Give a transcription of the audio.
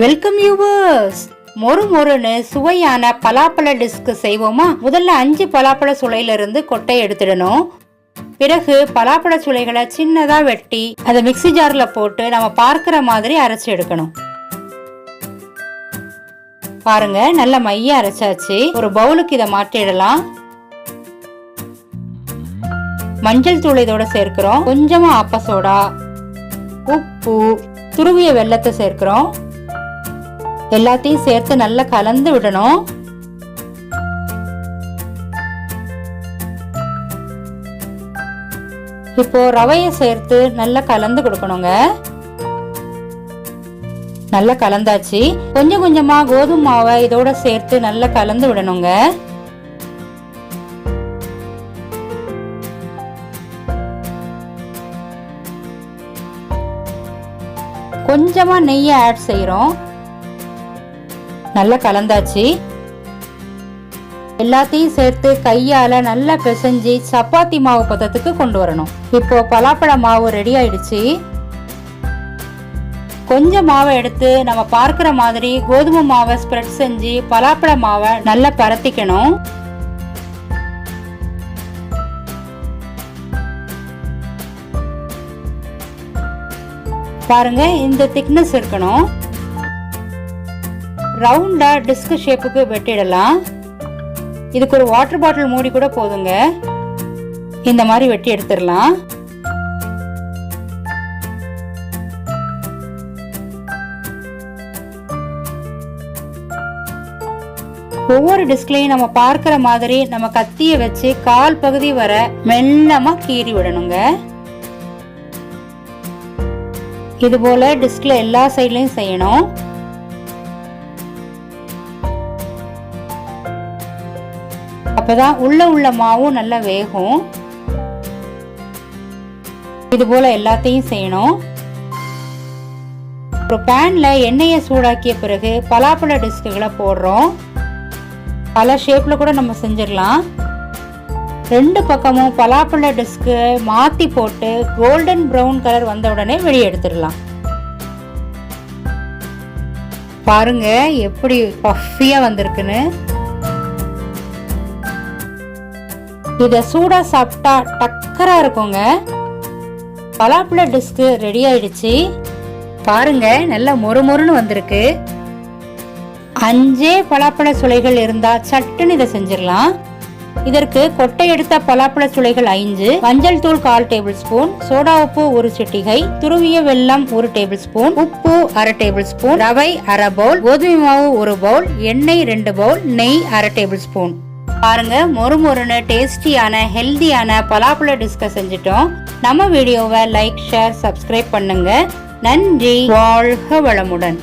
Welcome viewers மொறு மொறுன்னு சுவையான பலாப்பழ டிஸ்க் செய்வோமா? முதல்ல அஞ்சு பலாப்பழ சுளையில இருந்து கொட்டை எடுத்துடணும். பிறகு பலாப்பழ சுளைகளை சின்னதா வெட்டி அதை மிக்ஸி ஜார்ல போட்டு நம்ம பார்க்கிற மாதிரி அரைச்சு எடுக்கணும். பாருங்க நல்ல மைய அரைச்சாச்சு. ஒரு பவுலுக்கு இதை மாற்றிடலாம். மஞ்சள் தூள் இதோட சேர்க்கிறோம். கொஞ்சமா அப்ப சோடா உப்பு துருவிய வெள்ளத்தை சேர்க்கிறோம். எல்லாத்தையும் சேர்த்து நல்லா கலந்து விடணும். இப்போ ரவையை சேர்த்து நல்லா கலந்து கொடுக்கணுங்க. நல்லா கலந்தாச்சு. கொஞ்சம் கொஞ்சமா கோதுமை மாவை இதோட சேர்த்து நல்லா கலந்து விடணுங்க. கொஞ்சமா நெய்யை ஆட் செய்யறோம் நல்லா கலந்தாச்சு. எல்லாத்தையும் சேர்த்து கையால நல்லா பிசைஞ்சு சப்பாத்தி மாவு பதத்துக்கு கொண்டு வரணும். இப்போ பலாப்பழ மாவு ரெடி ஆயிடுச்சு. கொஞ்சம் மாவை எடுத்து நம்ம பார்க்குற மாதிரி கோதுமை மாவை ஸ்ப்ரெட் செஞ்சு பலாப்பழ மாவை நல்லா பரத்திக்கணும். பாருங்க இந்த திக்னஸ் இருக்கணும். ரவுண்டாக டிஸ்க் ஷேப்புக்கு வெட்டிடலாம். இதுக்கு ஒரு வாட்டர் பாட்டில் மூடி கூட போதுங்க. இந்த மாதிரி வெட்டி எடுத்துடலாம். ஒவ்வொரு டிஸ்க்லையும் நம்ம பார்க்கிற மாதிரி நம்ம கத்திய வச்சு கால் பகுதி வர மெல்லமா கீறி விடணுங்க. இது போல டிஸ்க்ல எல்லா சைட்லயும் செய்யணும். அப்பதான் உள்ள உள்ள மாவும் நல்லா வேகும். இது போல எல்லாத்தையும் செய்யணும். ஒரு பேன்ல எண்ணெயை சூடாக்கிய பிறகு பலாப்பழ டிஸ்குகளை போடுறோம். பல ஷேப்ல கூட நம்ம செஞ்சிடலாம். ரெண்டு பக்கமும் பலாப்பழ டிஸ்க்கு மாத்தி போட்டு கோல்டன் ப்ரௌன் கலர் வந்த உடனே வெளியே எடுத்துடலாம். பாருங்க எப்படி பஃபியா வந்திருக்குன்னு. இதை சூடாக சாப்பிட்டா டக்கராக இருக்குங்க. பலாப்பழ டிஸ்க்கு ரெடி ஆயிடுச்சு. பாருங்க நல்லா மொறு மொறுன்னு வந்திருக்கு. அஞ்சே பலாப்பழ சுளைகள் இருந்தா சட்டுன்னு இதை செஞ்சிடலாம். இதற்கு கொட்டை எடுத்த பலாப்பழ சுளைகள் ஐந்து மஞ்சள் தூள் கால் டேபிள் ஸ்பூன் சோடா உப்பு ஒரு சிட்டிகை துருவிய வெல்லம் ஒரு டேபிள் ஸ்பூன் உப்பு அரை டேபிள் ஸ்பூன் ரவை அரை பவுல் கோதுமை மாவு ஒரு பவுல் எண்ணெய் ரெண்டு பவுல் நெய் அரை டேபிள் ஸ்பூன். பாருங்க மொறு மொறுன்னு டேஸ்டியான ஹெல்தியான பலாப்பழ டிஸ்கஸ் செஞ்சிட்டோம். நம்ம வீடியோவை லைக் ஷேர் சப்ஸ்கிரைப் பண்ணுங்க. நன்றி வாழ்க வளமுடன்.